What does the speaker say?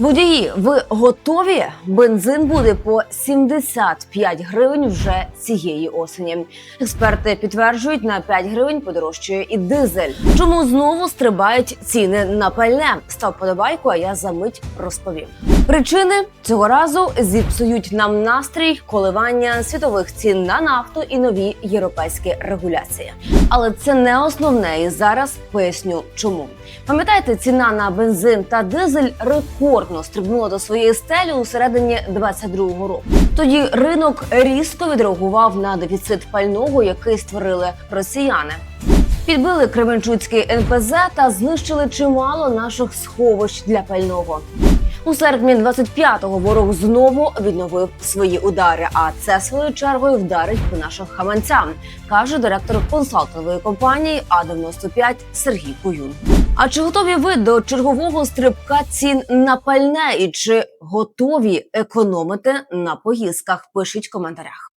Водії, ви готові? Бензин буде по 75 гривень вже цієї осені. Експерти підтверджують, на 5 гривень подорожчує і дизель. Чому знову стрибають ціни на пальне? Став подобайку, а я за мить розповім. Причини цього разу зіпсують нам настрій коливання світових цін на нафту і нові європейські регуляції. Але це не основне, і зараз поясню чому. Пам'ятаєте, ціна на бензин та дизель рекордно стрибнула до своєї стелі у середині 22-го року. Тоді ринок різко відреагував на дефіцит пального, який створили росіяни. Підбили Кременчуцький НПЗ та знищили чимало наших сховищ для пального. У серпні 25-го ворог знову відновив свої удари. А це своєю чергою вдарить по нашим хаманцям, каже директор консалтингової компанії А 95 Сергій Куюн. А чи готові ви до чергового стрибка цін на пальне і чи готові економити на поїздках? Пишіть в коментарях.